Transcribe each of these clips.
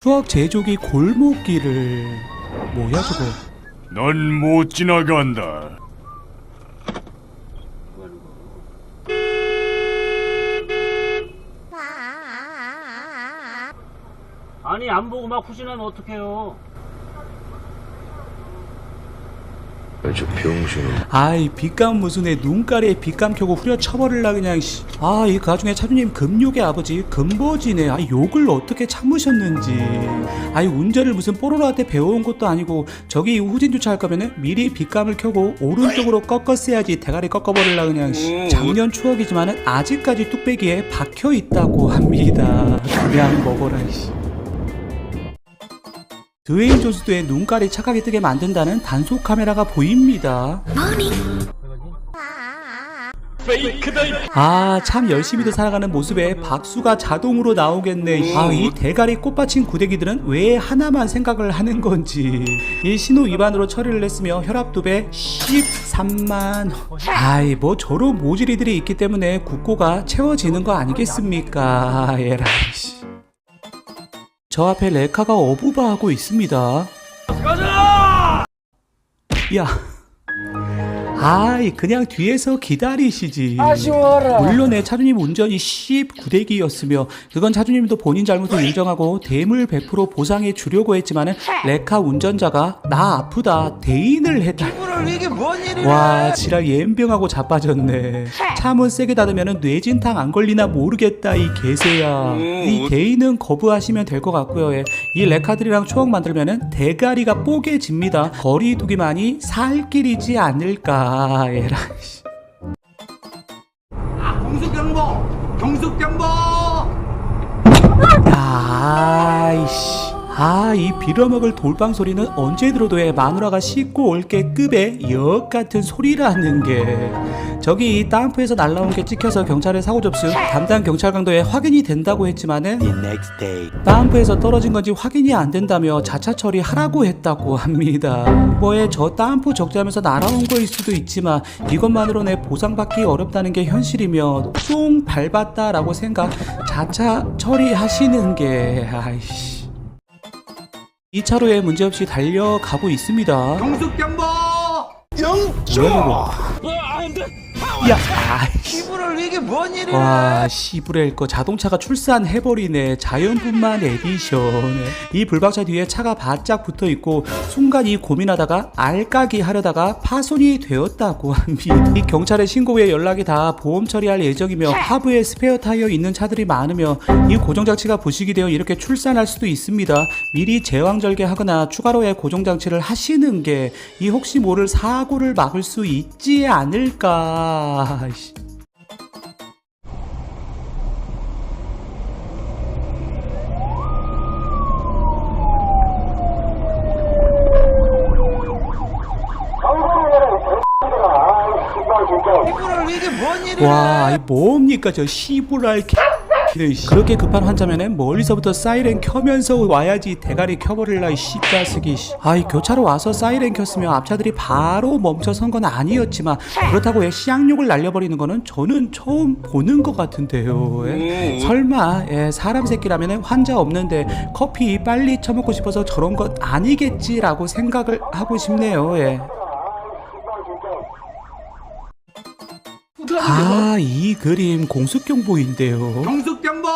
추억 제조기 골목길을 뭐야 저거 넌 못 지나간다. 아니 안 보고 막 후진하면 어떡해요 저 병신은 아이 빛감 무슨에 눈가리에 빛감 켜고 후려 쳐버릴라 그냥 씨. 아이 가중에 차주님 금욕의 아버지 금보지네 아 욕을 어떻게 참으셨는지 아이 운전을 무슨 뽀로로한테 배워온 것도 아니고 저기 후진 주차할 거면은 미리 빛감을 켜고 오른쪽으로 꺾었어야지 대가리 꺾어버릴라 그냥 씨. 작년 추억이지만은 아직까지 뚝배기에 박혀 있다고 합니다 그냥 먹어라 씨. 드웨인 존스도의 눈깔이 착하게 뜨게 만든다는 단속 카메라가 보입니다. 아, 참 열심히도 살아가는 모습에 박수가 자동으로 나오겠네. 아, 이 대가리 꽃받친 구데기들은 왜 하나만 생각을 하는 건지. 이 신호 위반으로 처리를 했으며 혈압도배 13만. 아이, 뭐 저런 모질이들이 있기 때문에 국고가 채워지는 거 아니겠습니까? 에라이, 씨. 저 앞에 레카가 어부바하고 있습니다. 야. 아이 그냥 뒤에서 기다리시지 아쉬워라 물론의 차주님 운전이 19대기였으며 그건 차주님도 본인 잘못을 인정하고 대물 100% 보상해 주려고 했지만은 레카 운전자가 나 아프다 대인을 했다 와 지랄 옌병하고 자빠졌네 차문 세게 닫으면 뇌진탕 안 걸리나 모르겠다 이 개새야 이 대인은 거부하시면 될 것 같고요 예. 이 레카들이랑 추억 만들면은 대가리가 뽀개집니다 거리 두기만이 살 길이지 않을까 에라 씨. 경숙 경보! 경숙 경보! 아, 이 빌어먹을 돌방 소리는 언제 들어도 해 마누라가 씻고 올게 급의 역 같은 소리라는 게 저기 이 다운프에서 날라온 게 찍혀서 경찰에 사고 접수 담당 경찰 강도에 확인이 된다고 했지만은 다운프에서 떨어진 건지 확인이 안 된다며 자차 처리하라고 했다고 합니다. 뭐에 저 다운프 적재하면서 날아온 거일 수도 있지만 이것만으로 내 보상받기 어렵다는 게 현실이며 똥 밟았다라고 생각 자차 처리하시는 게 아이씨. 이 차로에 문제없이 달려가고 있습니다. 경숙경보! 뭐야 저거? 야, 아이씨. 이분을 이게 뭔 일이야? 와, 시부렐 거 자동차가 출산해버리네. 자연분만 에디션. 이 불박차 뒤에 차가 바짝 붙어 있고, 순간 이 고민하다가 알까기 하려다가 파손이 되었다고 합니다. 이 경찰에 신고 후에 연락이 다 보험 처리할 예정이며, 하부에 스페어 타이어 있는 차들이 많으며, 이 고정장치가 부식이 되어 이렇게 출산할 수도 있습니다. 미리 제왕 절개하거나 추가로의 고정장치를 하시는 게, 이 혹시 모를 사고를 막을 수 있지 않을까. 씨. 이게 뭔 일이야? 와, 이 뭡니까 저 시부랄 개. 그렇게 급한 환자면은 멀리서부터 사이렌 켜면서 와야지 대가리 켜버릴라 이 씨가스기. 아이 교차로 와서 사이렌 켰으면 앞차들이 바로 멈춰 선 건 아니었지만 그렇다고 왜 시향욕을 날려버리는 거는 저는 처음 보는 것 같은데요. 예. 설마 예, 사람 새끼라면 환자 없는데 커피 빨리 처먹고 싶어서 저런 것 아니겠지라고 생각을 하고 싶네요. 예. 아, 이 그림 공습경보인데요. 경숙경보!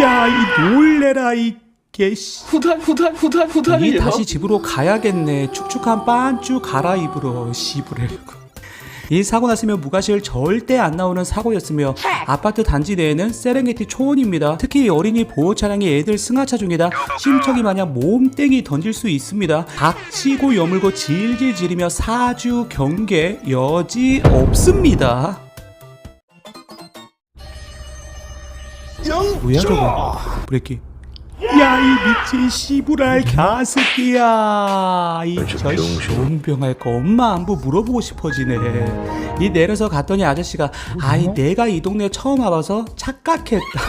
야, 이 놀래라, 이 개씨. 후달 후달 후달 후달 이 다시 집으로 가야겠네. 축축한 반쭈 갈아입으러 시부레고. 이 사고 났으면 무가실 절대 안 나오는 사고였으며 아파트 단지 내에는 세렝게티 초원입니다. 특히 어린이 보호 차량이 애들 승하차 중이다 심척이 마냥 몸땡이 던질 수 있습니다. 닥치고 여물고 질질 지르며 사주 경계 여지 없습니다. 뭐야 저거 브레이키 야 이 미친 씨부랄 가스끼야. 저 이저 병신. 용병할 거 엄마 안부 물어보고 싶어지네. 이 내려서 갔더니 아저씨가 아이 내가 이 동네 처음 와봐서 착각했다.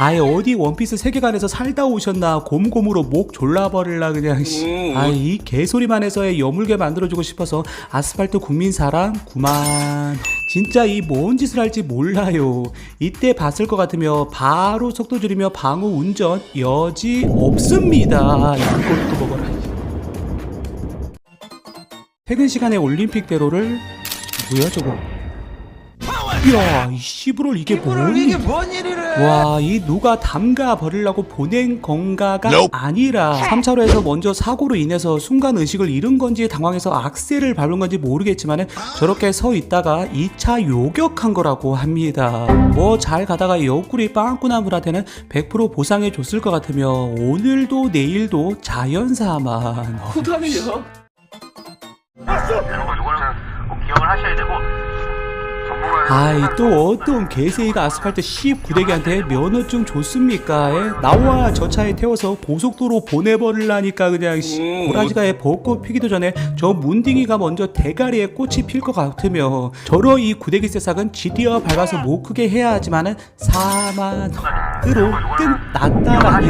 아예 어디 원피스 세계관에서 살다 오셨나 곰곰으로 목 졸라버릴라 그냥 아이 개소리만 해서의 여물게 만들어주고 싶어서 아스팔트 국민사랑 구만 진짜 이 뭔 짓을 할지 몰라요. 이때 봤을 것 같으며 바로 속도 줄이며 방어 운전 여지 없습니다. 이것도 먹어라. 퇴근 시간에 올림픽 대로를 뭐야 저거 이 야 이 씨부럴 이게 이거를 이게 뭐니 뭔 일이래 와, 이 누가 담가 버리려고 보낸 건가가 아니라 3차로에서 먼저 사고로 인해서 순간 의식을 잃은 건지 당황해서 악셀을 밟은 건지 모르겠지만은 저렇게 서 있다가 2차 요격한 거라고 합니다. 뭐 잘 가다가 옆구리 빵꾸나물한테는 100% 보상해 줬을 것 같으며 오늘도 내일도 자연사만. 후단이요? 아이 또 어떤 개새이가 아스팔트 19대기한테 면허증 줬습니까? 에? 나와 저 차에 태워서 고속도로 보내버릴라니까 그냥 씨. 고라지가에 벚꽃 피기도 전에 저 문딩이가 먼저 대가리에 꽃이 필 것 같으며 저러 이 구데기 새싹은 지디어 밟아서 못 크게 해야 하지만은 4만 으로 끝났다라니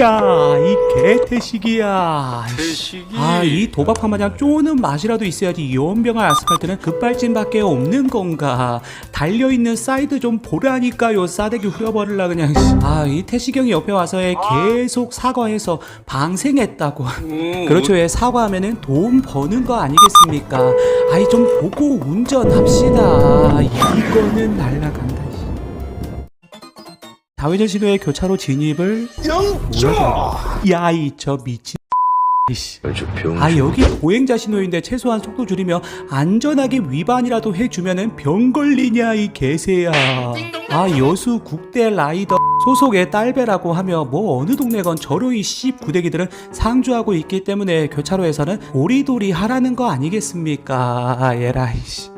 야 이 개태식이야 태식이 아, 이 도박판 마냥 쪼는 맛이라도 있어야지 연병할 아스팔트는 급발진밖에 없는 건가? 달려있는 사이드 좀 보라니까요. 싸대기 후려버릴라 그냥. 씨. 아, 이 태시경이 옆에 와서의 계속 사과해서 방생했다고. 그렇죠. 왜 사과하면은 돈 버는 거 아니겠습니까? 아이, 좀 보고 운전합시다. 이거는 날라간다. 씨. 다회전 신호의 교차로 진입을 영점. 야이 저 미친. 이씨. 아 여기 보행자 신호인데 최소한 속도 줄이며 안전하게 위반이라도 해주면은 병 걸리냐 이 개새야 아 여수 국대 라이더 소속의 딸배라고 하며 뭐 어느 동네건 저러이 씹 구대기들은 상주하고 있기 때문에 교차로에서는 오리도리 하라는 거 아니겠습니까 아, 에라이씨